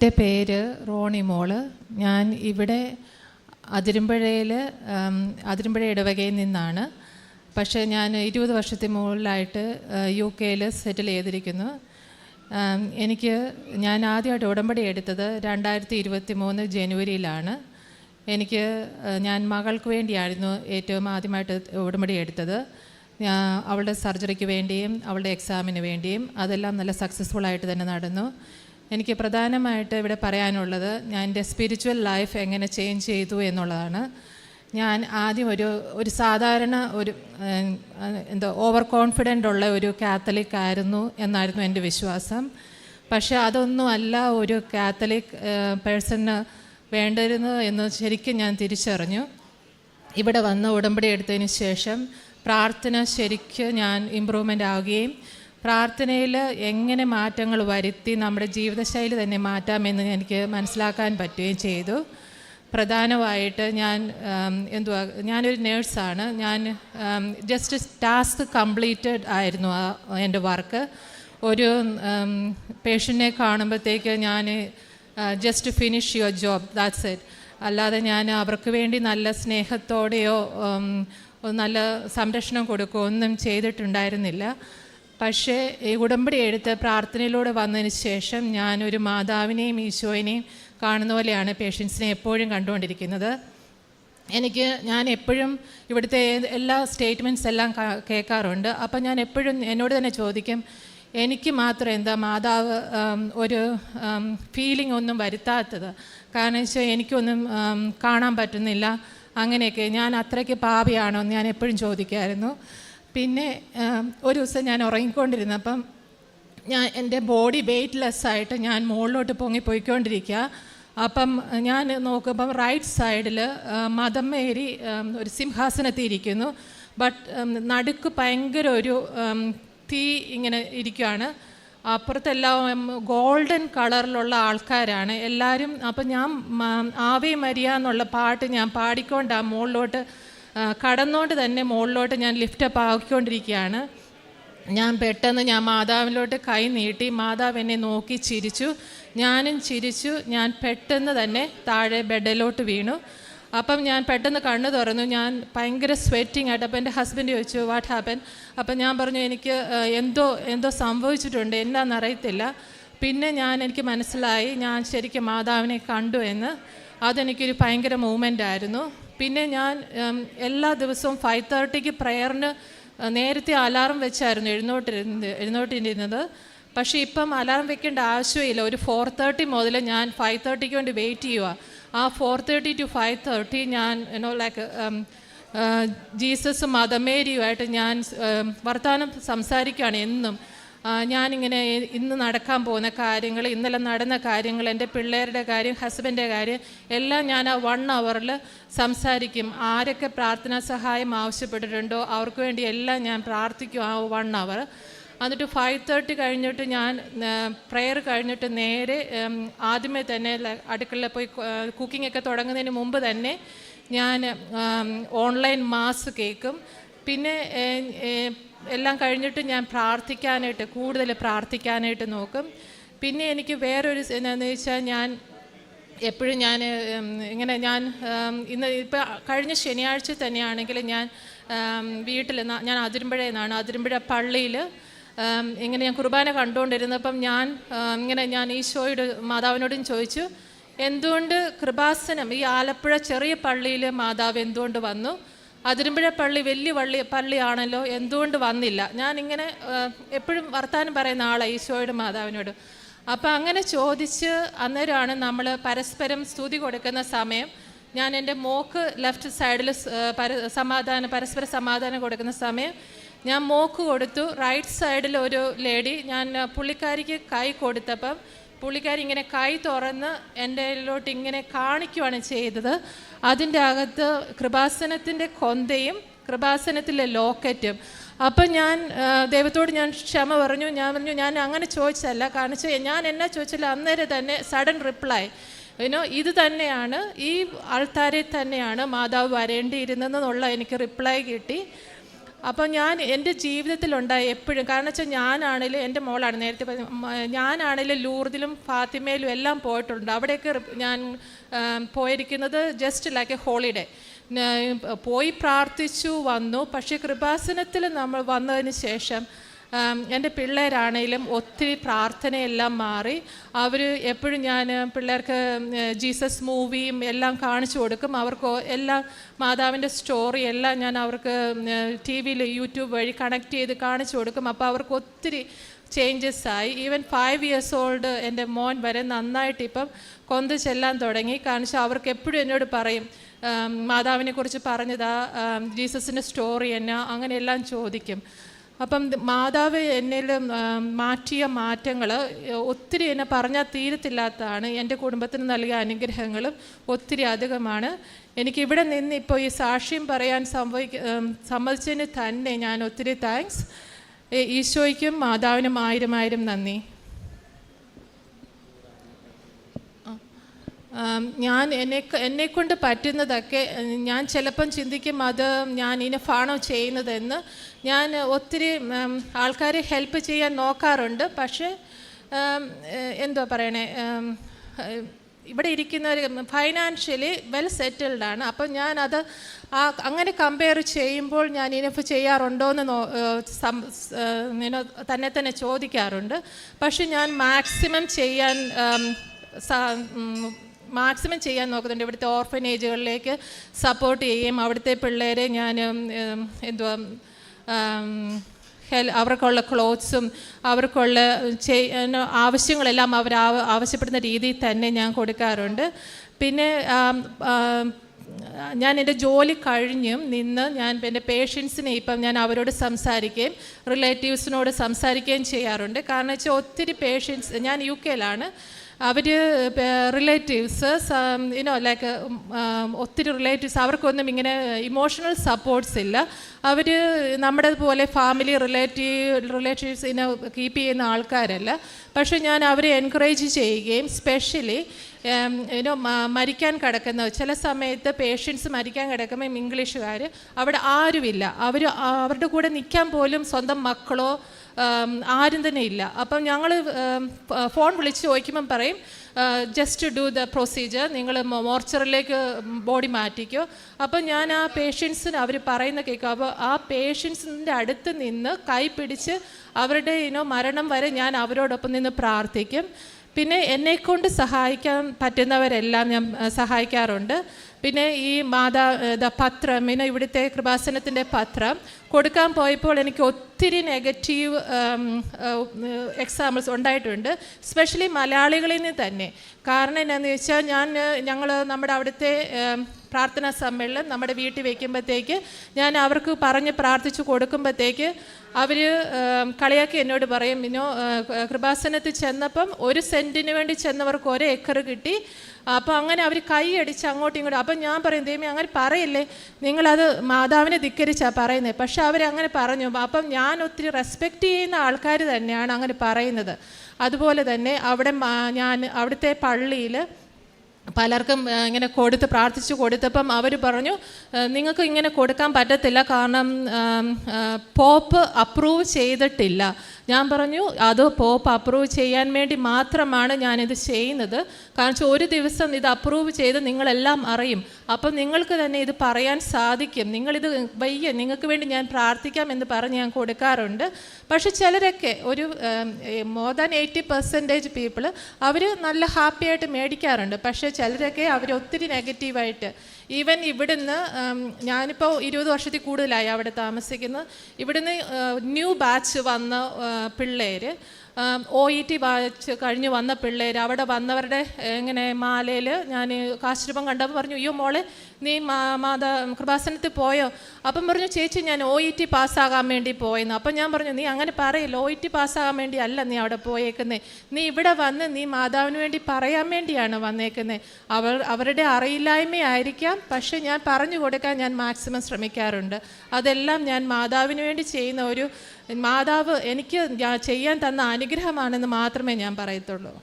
എന്റെ പേര് റോണി മോൾ. ഞാൻ ഇവിടെ അതിരമ്പുഴയിൽ അതിരമ്പുഴ ഇടവകയിൽ നിന്നാണ്. പക്ഷേ ഞാൻ ഇരുപത് വർഷത്തിന് മുകളിലായിട്ട് യു കെയിൽ സെറ്റിൽ ചെയ്തിരിക്കുന്നു. എനിക്ക് ഞാൻ ആദ്യമായിട്ട് ഉടമ്പടി എടുത്തത് രണ്ടായിരത്തി ഇരുപത്തി മൂന്ന് ജനുവരിയിലാണ്. എനിക്ക് ഞാൻ മകൾക്ക് വേണ്ടിയായിരുന്നു ഏറ്റവും ആദ്യമായിട്ട് ഉടമ്പടി എടുത്തത്. അവളുടെ സർജറിക്ക് വേണ്ടിയും അവളുടെ എക്സാമിന് വേണ്ടിയും അതെല്ലാം നല്ല സക്സസ്ഫുൾ ആയിട്ട് തന്നെ നടന്നു. എനിക്ക് പ്രധാനമായിട്ട് ഇവിടെ പറയാനുള്ളത് ഞാൻ എന്റെ സ്പിരിച്വൽ ലൈഫ് എങ്ങനെ ചേഞ്ച് ചെയ്തു എന്നുള്ളതാണ്. ഞാൻ ആദ്യം ഒരു ഒരു സാധാരണ ഒരു എന്തോ ഓവർ കോൺഫിഡന്റ് ഉള്ള ഒരു കാത്തലിക് ആയിരുന്നു എന്നായിരുന്നു എന്റെ വിശ്വാസം. പക്ഷെ അതൊന്നും അല്ല ഒരു കാത്തലിക് പേഴ്സണ് വേണ്ടിരുന്നു എന്ന് ശരിക്കും ഞാൻ തിരിച്ചറിഞ്ഞു. ഇവിടെ വന്ന് ഉടമ്പടി എടുത്തതിന് ശേഷം പ്രാർത്ഥന ശരിക്ക് ഞാൻ ഇമ്പ്രൂവ്മെന്റ് ആവുകയും പ്രാർത്ഥനയിൽ എങ്ങനെ മാറ്റങ്ങൾ വരുത്തി നമ്മുടെ ജീവിതശൈലി തന്നെ മാറ്റാമെന്ന് എനിക്ക് മനസ്സിലാക്കാൻ പറ്റുകയും ചെയ്തു. പ്രധാനമായിട്ട് ഞാൻ എന്തുവാ ഞാനൊരു നേഴ്സാണ്. ഞാൻ ജസ്റ്റ് ടാസ്ക് കംപ്ലീറ്റഡ് ആയിരുന്നു എന്റെ വർക്ക്. ഒരു പേഷ്യന്റിനെ കാണുമ്പോഴത്തേക്ക് ഞാൻ just finish your job that's it അല്ലാതെ ഞാൻ അവർക്ക് വേണ്ടി നല്ല സ്നേഹത്തോടെയോ നല്ല സംരക്ഷണം കൊടുക്കുകയോ ഒന്നും ചെയ്തിട്ടുണ്ടായിരുന്നില്ല. പക്ഷേ ഈ ഉടമ്പടി എടുത്ത് പ്രാർത്ഥനയിലൂടെ വന്നതിന് ശേഷം ഞാനൊരു മാതാവിനെയും ഈശോയിനെയും കാണുന്ന പോലെയാണ് പേഷ്യൻസിനെ എപ്പോഴും കണ്ടുകൊണ്ടിരിക്കുന്നത്. എനിക്ക് ഞാൻ എപ്പോഴും ഇവിടുത്തെ എല്ലാ സ്റ്റേറ്റ്മെന്റ്സ് എല്ലാം കേൾക്കാറുണ്ട്. അപ്പം ഞാൻ എപ്പോഴും എന്നോട് തന്നെ ചോദിക്കും എനിക്ക് മാത്രം എന്താ മാതാവ് ഒരു ഫീലിംഗ് ഒന്നും വരുത്താത്തത്? കാരണം വെച്ചാൽ എനിക്കൊന്നും കാണാൻ പറ്റുന്നില്ല. അങ്ങനെയൊക്കെ. ഞാൻ അത്രയ്ക്ക് പാപിയാണോ എന്ന് ഞാൻ എപ്പോഴും ചോദിക്കുമായിരുന്നു പിന്നെ ഒരു ദിവസം ഞാൻ ഉറങ്ങിക്കൊണ്ടിരുന്നപ്പം ഞാൻ എന്റെ ബോഡി വെയ്റ്റ്ലെസ് ആയിട്ട് ഞാൻ മുകളിലോട്ട് പൊങ്ങി പോയിക്കൊണ്ടിരിക്കുക. അപ്പം ഞാൻ നോക്കുമ്പം റൈറ്റ് സൈഡിൽ മതമേരി മേരി ഒരു സിംഹാസനത്തിൽ ഇരിക്കുന്നു ബട്ട് നടുക്ക് ഭയങ്കര ഒരു തീ ഇങ്ങനെ ഇരിക്കുകയാണ് അപ്പുറത്തെല്ലാം ഗോൾഡൻ കളറിലുള്ള ആൾക്കാരാണ്. എല്ലാവരും അപ്പം ഞാൻ ആവേ മരിയ എന്നുള്ള പാട്ട് ഞാൻ പാടിക്കൊണ്ടാണ് മുകളിലോട്ട് ആ, കടന്നുകൊണ്ട് തന്നെ മുകളിലോട്ട് ഞാൻ ലിഫ്റ്റ് ലിഫ്റ്റപ്പ് ആക്കിക്കൊണ്ടിരിക്കുകയാണ്. ഞാൻ പെട്ടെന്ന് ഞാൻ മാതാവിലോട്ട് കൈ നീട്ടി മാതാവ് എന്നെ നോക്കി ചിരിച്ചു. ഞാനും ചിരിച്ചു. ഞാൻ പെട്ടെന്ന് തന്നെ താഴെ ബെഡിലോട്ട് വീണു. അപ്പം ഞാൻ പെട്ടെന്ന് കണ്ണു തുറന്നു. ഞാൻ ഭയങ്കര സ്വെറ്റിംഗ് ആയിട്ട് അപ്പം എന്റെ ഹസ്ബൻഡ് ചോദിച്ചു വാട്ട് ഹാപ്പൻ അപ്പം ഞാൻ പറഞ്ഞു എനിക്ക് എന്തോ എന്തോ സംഭവിച്ചിട്ടുണ്ട്. എന്നാന്ന് അറിയത്തില്ല. പിന്നെ ഞാൻ എനിക്ക് മനസ്സിലായി ഞാൻ ശരിക്കും മാതാവിനെ കണ്ടു എന്ന്. അതെനിക്കൊരു ഭയങ്കര മൂമെന്റ് ആയിരുന്നു. പിന്നെ ഞാൻ എല്ലാ ദിവസവും ഫൈവ് തേർട്ടിക്ക് പ്രയറിന് നേരത്തെ അലാറം വെച്ചായിരുന്നു എഴുന്നോട്ടിരുന്നത് എഴുന്നോട്ടിരുന്നത്. പക്ഷേ ഇപ്പം അലാറം വെക്കേണ്ട ആവശ്യമില്ല. ഒരു ഫോർ തേർട്ടി മുതൽ ഞാൻ ഫൈവ് തേർട്ടിക്ക് വേണ്ടി വെയിറ്റ് ചെയ്യുക ആ four thirty to five thirty ഞാൻ എന്നോ ലൈക്ക് ജീസസും മദമേരിയുമായിട്ട് ഞാൻ വർത്തമാനം സംസാരിക്കുകയാണ് എന്നും. ഞാനിങ്ങനെ ഇന്ന് നടക്കാൻ പോകുന്ന കാര്യങ്ങൾ ഇന്നലെ നടന്ന കാര്യങ്ങൾ എന്റെ പിള്ളേരുടെ കാര്യം ഹസ്ബൻഡിന്റെ കാര്യം എല്ലാം ഞാൻ ആ വൺ അവറിൽ സംസാരിക്കും. ആരൊക്കെ പ്രാർത്ഥനാ സഹായം ആവശ്യപ്പെട്ടിട്ടുണ്ടോ അവർക്ക് വേണ്ടി എല്ലാം ഞാൻ പ്രാർത്ഥിക്കും ആ വൺ അവർ എന്നിട്ട് ഫൈവ് തേർട്ടി കഴിഞ്ഞിട്ട് ഞാൻ പ്രെയർ കഴിഞ്ഞിട്ട് നേരെ ആദ്യമേ തന്നെ അടുക്കളയിൽ പോയി കുക്കിംഗ് ഒക്കെ തുടങ്ങുന്നതിന് മുമ്പ് തന്നെ ഞാൻ ഓൺലൈൻ മാസ് കേൾക്കും പിന്നെ എല്ലാം കഴിഞ്ഞിട്ട് ഞാൻ പ്രാർത്ഥിക്കാനായിട്ട് കൂടുതൽ പ്രാർത്ഥിക്കാനായിട്ട് നോക്കും. പിന്നെ എനിക്ക് വേറൊരു എന്താണെന്ന് വെച്ചാൽ ഞാൻ എപ്പോഴും ഞാൻ ഇങ്ങനെ ഞാൻ ഇന്ന് ഇപ്പോൾ കഴിഞ്ഞ ശനിയാഴ്ച തന്നെയാണെങ്കിൽ ഞാൻ വീട്ടിൽ ഞാൻ അതിരമ്പുഴയിൽ നിന്നാണ്. അതിരമ്പുഴ പള്ളിയിൽ ഇങ്ങനെ ഞാൻ കുർബാന കണ്ടുകൊണ്ടിരുന്നപ്പം ഞാൻ ഇങ്ങനെ ഞാൻ ഈശോയുടെ മാതാവിനോടും ചോദിച്ചു എന്തുകൊണ്ട് കൃപാസനം ഈ ആലപ്പുഴ ചെറിയ പള്ളിയിൽ മാതാവ് എന്തുകൊണ്ട് വന്നു? അതിരമ്പുഴ പള്ളി വലിയ പള്ളി പള്ളിയാണല്ലോ എന്തുകൊണ്ട് വന്നില്ല? ഞാനിങ്ങനെ എപ്പോഴും വർത്താനം പറയുന്ന ആളാണ് ഈശോയുടെ മാതാവിനോട്. അപ്പം അങ്ങനെ ചോദിച്ച് അന്നേരമാണ് നമ്മൾ പരസ്പരം സ്തുതി കൊടുക്കുന്ന സമയം ഞാൻ എന്റെ മോക്ക് ലെഫ്റ്റ് സൈഡിൽ പര സമാധാനം പരസ്പര സമാധാനം കൊടുക്കുന്ന സമയം ഞാൻ മോക്ക് കൊടുത്തു. റൈറ്റ് സൈഡിൽ ഒരു ലേഡി ഞാൻ പുള്ളിക്കാരിക്ക് കൈ കൊടുത്തപ്പം പുള്ളിക്കാരി ഇങ്ങനെ കൈ തുറന്ന് എന്റെ ഇതിലോട്ട് ഇങ്ങനെ കാണിക്കുവാണ് ചെയ്തത്. അതിന്റെ അകത്ത് കൃപാസനത്തിന്റെ കൊന്തയും കൃപാസനത്തിലെ ലോക്കറ്റും. അപ്പം ഞാൻ ദൈവത്തോട് ഞാൻ ക്ഷമ പറഞ്ഞു. ഞാൻ പറഞ്ഞു ഞാൻ അങ്ങനെ ചോദിച്ചല്ല കാരണം വെച്ചാൽ ഞാൻ എന്നാ ചോദിച്ചാൽ അന്നേരം തന്നെ സഡൻ റിപ്ലൈ. യുനോ ഇത് തന്നെയാണ് ഈ ആൾക്കാരെ തന്നെയാണ് മാതാവ് വരേണ്ടിയിരുന്നതെന്നുള്ള എനിക്ക് റിപ്ലൈ കിട്ടി. അപ്പോൾ ഞാൻ എന്റെ ജീവിതത്തിലുണ്ടായ എപ്പോഴും കാരണം വെച്ചാൽ ഞാനാണേലും എന്റെ മോളാണ് നേരത്തെ ഞാനാണേലും ലൂർദിലും ഫാത്തിമയിലും എല്ലാം പോയിട്ടുണ്ട്. അവിടെയൊക്കെ ഞാൻ പോയിരിക്കുന്നത് ജസ്റ്റ് ലൈക്ക് എ ഹോളിഡേ പോയി പ്രാർത്ഥിച്ചു വന്നു. പക്ഷേ കൃപാസനത്തിൽ നമ്മൾ വന്നതിന് ശേഷം എന്റെ പിള്ളേരാണേലും ഒത്തിരി പ്രാർത്ഥനയെല്ലാം മാറി. അവർ എപ്പോഴും ഞാൻ പിള്ളേർക്ക് ജീസസ് മൂവിയും എല്ലാം കാണിച്ചു കൊടുക്കും. അവർക്ക് എല്ലാം മാതാവിന്റെ സ്റ്റോറി എല്ലാം ഞാൻ അവർക്ക് ടി വിയിൽ യൂട്യൂബ് വഴി കണക്ട് ചെയ്ത് കാണിച്ചു കൊടുക്കും. അപ്പോൾ അവർക്ക് ഒത്തിരി ചേഞ്ചസ് ആയി. ഈവൻ ഫൈവ് ഇയേഴ്സ് ഓൾഡ് എന്റെ മോൻ വരെ നന്നായിട്ട് ഇപ്പം കൊന്ത് ചെല്ലാൻ തുടങ്ങി. കാണിച്ചാൽ അവർക്ക് എപ്പോഴും എന്നോട് പറയും മാതാവിനെക്കുറിച്ച് മാതാവിനെ കുറിച്ച് പറഞ്ഞതാ ജീസസിന്റെ സ്റ്റോറി എന്നാ അങ്ങനെയെല്ലാം ചോദിക്കും. അപ്പം മാതാവ് എന്നിൽ മാറ്റിയ മാറ്റങ്ങൾ ഒത്തിരി എന്നെ പറഞ്ഞാൽ തീരത്തില്ലാത്തതാണ്. എന്റെ കുടുംബത്തിന് നൽകിയ അനുഗ്രഹങ്ങളും ഒത്തിരി അധികമാണ്. എനിക്കിവിടെ നിന്ന് ഇപ്പോൾ ഈ സാക്ഷ്യം പറയാൻ സംഭവിക്ക സമ്മതിച്ചതിന് തന്നെ ഞാൻ ഒത്തിരി താങ്ക്സ് ഈശോയ്ക്കും മാതാവിനും ആയിരം ആയിരം നന്ദി. ഞാൻ എന്നെ എന്നെക്കൊണ്ട് പറ്റുന്നതൊക്കെ ഞാൻ ചിലപ്പം ചിന്തിക്കും അത് ഞാൻ ഇനഫാണോ ചെയ്യുന്നതെന്ന്. ഞാൻ ഒത്തിരി ആൾക്കാരെ ഹെൽപ്പ് ചെയ്യാൻ നോക്കാറുണ്ട്. പക്ഷേ എന്തോ പറയണേ ഇവിടെ ഇരിക്കുന്നവർ ഫൈനാൻഷ്യലി വെൽ സെറ്റിൽഡ് ആണ്. അപ്പം ഞാനത് ആ അങ്ങനെ കമ്പയർ ചെയ്യുമ്പോൾ ഞാൻ ഇനഫ് ചെയ്യാറുണ്ടോ എന്ന് നോ തന്നെ തന്നെ ചോദിക്കാറുണ്ട്. പക്ഷെ ഞാൻ മാക്സിമം ചെയ്യാൻ മാക്സിമം ചെയ്യാൻ നോക്കുന്നുണ്ട്. ഇവിടുത്തെ ഓർഫനേജുകളിലേക്ക് സപ്പോർട്ട് ചെയ്യും അവിടുത്തെ പിള്ളേരെ ഞാൻ എന്തുവാ ഹെൽ അവർക്കുള്ള ക്ലോത്ത്സും അവർക്കുള്ള ആവശ്യങ്ങളെല്ലാം അവർ ആവ- ആവശ്യപ്പെടുന്ന രീതിയിൽ തന്നെ ഞാൻ കൊടുക്കാറുണ്ട്. പിന്നെ ഞാൻ എന്റെ ജോലി കഴിഞ്ഞും നിന്ന് ഞാൻ എന്റെ പേഷ്യൻസിനെ ഇപ്പം ഞാൻ അവരോട് സംസാരിക്കുകയും റിലേറ്റീവ്സിനോട് സംസാരിക്കുകയും ചെയ്യാറുണ്ട്. കാരണം വെച്ചാൽ ഒത്തിരി പേഷ്യൻസ് ഞാൻ യു കെയിലാണ് അവർ റിലേറ്റീവ്സ് യുനോ ലൈക്ക് ഒത്തിരി റിലേറ്റീവ്സ് അവർക്കൊന്നും ഇങ്ങനെ ഇമോഷണൽ സപ്പോർട്ട്സ് ഇല്ല. അവർ നമ്മുടെ പോലെ ഫാമിലി റിലേറ്റീവ് റിലേറ്റീവ്സ് ഇനെ കീപ്പ് ചെയ്യുന്ന ആൾക്കാരല്ല. പക്ഷേ ഞാൻ അവരെ എൻകറേജ് ചെയ്യുകയും സ്പെഷ്യലി യുനോ മരിക്കാൻ കിടക്കുന്ന ചില സമയത്ത് പേഷ്യൻസ് മരിക്കാൻ കിടക്കുമ്പോൾ ഇംഗ്ലീഷുകാർ അവിടെ ആരുമില്ല. അവർ അവരുടെ കൂടെ നിൽക്കാൻ പോലും സ്വന്തം മക്കളോ ആരും തന്നെ ഇല്ല. അപ്പം ഞങ്ങൾ ഫോൺ വിളിച്ച് ചോദിക്കുമ്പം പറയും ജസ്റ്റ് ഡു ദ പ്രൊസീജിയർ നിങ്ങൾ മോർച്ചറിലേക്ക് ബോഡി മാറ്റിക്കോ. അപ്പം ഞാൻ ആ പേഷ്യൻസിന് അവർ പറയുന്ന കേൾക്കും അപ്പോൾ ആ പേഷ്യൻസിന്റെ അടുത്ത് നിന്ന് കൈ പിടിച്ച് അവരുടെ ഇനോ മരണം വരെ ഞാൻ അവരോടൊപ്പം നിന്ന് പ്രാർത്ഥിക്കും. പിന്നെ എന്നെക്കൊണ്ട് സഹായിക്കാൻ പറ്റുന്നവരെല്ലാം ഞാൻ സഹായിക്കാറുണ്ട്. പിന്നെ ഈ മാതാ പത്രം പിന്നെ ഇവിടുത്തെ കൃപാസനത്തിന്റെ പത്രം. കൊടുക്കാൻ പോയപ്പോൾ എനിക്ക് ഒത്തിരി നെഗറ്റീവ് എക്സാമ്പിൾസ് ഉണ്ടായിട്ടുണ്ട് സ്പെഷ്യലി മലയാളികളിൽ നിന്ന് തന്നെ. കാരണം എന്നാന്ന് വെച്ചാൽ ഞാൻ ഞങ്ങൾ നമ്മുടെ അവിടുത്തെ പ്രാർത്ഥനാ സമ്മേളനം നമ്മുടെ വീട്ടിൽ വയ്ക്കുമ്പോഴത്തേക്ക് ഞാൻ അവർക്ക് പറഞ്ഞ് പ്രാർത്ഥിച്ചു കൊടുക്കുമ്പോഴത്തേക്ക് അവർ കളിയാക്കി എന്നോട് പറയും മിനോ കൃപാസനത്തിൽ ചെന്നപ്പം ഒരു സെന്റിന് വേണ്ടി ചെന്നവർക്ക് ഒരു ഏക്കർ കിട്ടി. അപ്പോൾ അങ്ങനെ അവർ കൈയടിച്ച് അങ്ങോട്ടും ഇങ്ങോട്ടും അപ്പം ഞാൻ പറയും ദൈവം അങ്ങനെ പറയില്ലേ? നിങ്ങളത് മാതാവിനെ ധിക്കരിച്ചാണ് പറയുന്നത് പക്ഷെ അവരങ്ങനെ പറഞ്ഞു. അപ്പം ഞാൻ ഒത്തിരി റെസ്പെക്റ്റ് ചെയ്യുന്ന ആൾക്കാർ തന്നെയാണ് അങ്ങനെ പറയുന്നത്. അതുപോലെ തന്നെ അവിടെ ഞാൻ അവിടുത്തെ പള്ളിയിൽ പലർക്കും ഇങ്ങനെ കൊടുത്ത് പ്രാർത്ഥിച്ചു കൊടുത്തപ്പം അവർ പറഞ്ഞു നിങ്ങൾക്ക് ഇങ്ങനെ കൊടുക്കാൻ പറ്റത്തില്ല. കാരണം പോപ്പ് അപ്രൂവ് ചെയ്തിട്ടില്ല. ഞാൻ പറഞ്ഞു അത് പോപ്പ് അപ്രൂവ് ചെയ്യാൻ വേണ്ടി മാത്രമാണ് ഞാനിത് ചെയ്യുന്നത്. കാരണം വെച്ചാൽ ഒരു ദിവസം ഇത് അപ്രൂവ് ചെയ്ത് നിങ്ങളെല്ലാം അറിയും. അപ്പം നിങ്ങൾക്ക് തന്നെ ഇത് പറയാൻ സാധിക്കും. നിങ്ങളിത് വയ്യ. നിങ്ങൾക്ക് വേണ്ടി ഞാൻ പ്രാർത്ഥിക്കാം എന്ന് പറഞ്ഞ് ഞാൻ കൊടുക്കാറുണ്ട്. പക്ഷെ ചിലരൊക്കെ ഒരു more than eighty percentage people അവർ നല്ല ഹാപ്പിയായിട്ട് മേടിക്കാറുണ്ട്. പക്ഷേ ചിലരൊക്കെ അവർ ഒത്തിരി നെഗറ്റീവായിട്ട് ഈവൻ ഇവിടുന്ന് ഞാനിപ്പോൾ ഇരുപത് വർഷത്തിൽ കൂടുതലായി അവിടെ താമസിക്കുന്നത് ഇവിടുന്ന് ന്യൂ ബാച്ച് വന്ന പിള്ളേർ ഒ ഇ ടി വായിച്ച് കഴിഞ്ഞ് വന്ന പിള്ളേർ അവിടെ വന്നവരുടെ ഇങ്ങനെ മാലയിൽ ഞാൻ കാശ്രൂപം കണ്ടപ്പോൾ പറഞ്ഞു അയ്യോ മോളെ നീ മാ മാതാ കൃപാസനത്തിൽ പോയോ? അപ്പം പറഞ്ഞു ചേച്ചി ഞാൻ ഒ ഇ ടി പാസ്സാകാൻ വേണ്ടി പോയെന്ന്. അപ്പം ഞാൻ പറഞ്ഞു നീ അങ്ങനെ പറയില്ല ഒ ഇ ടി പാസ്സാകാൻ വേണ്ടി അല്ല നീ അവിടെ പോയേക്കുന്നേ. നീ ഇവിടെ വന്ന് നീ മാതാവിന് വേണ്ടി പറയാൻ വേണ്ടിയാണ് വന്നേക്കുന്നത് അവർ അവരുടെ അറിയില്ലായ്മയായിരിക്കാം പക്ഷേ ഞാൻ പറഞ്ഞു കൊടുക്കാൻ ഞാൻ മാക്സിമം ശ്രമിക്കാറുണ്ട്. അതെല്ലാം ഞാൻ മാതാവിന് വേണ്ടി ചെയ്യുന്ന ഒരു മാതാവ് എനിക്ക് ചെയ്യാൻ തന്ന അനുഗ്രഹമാണെന്ന് മാത്രമേ ഞാൻ പറയത്തുള്ളൂ.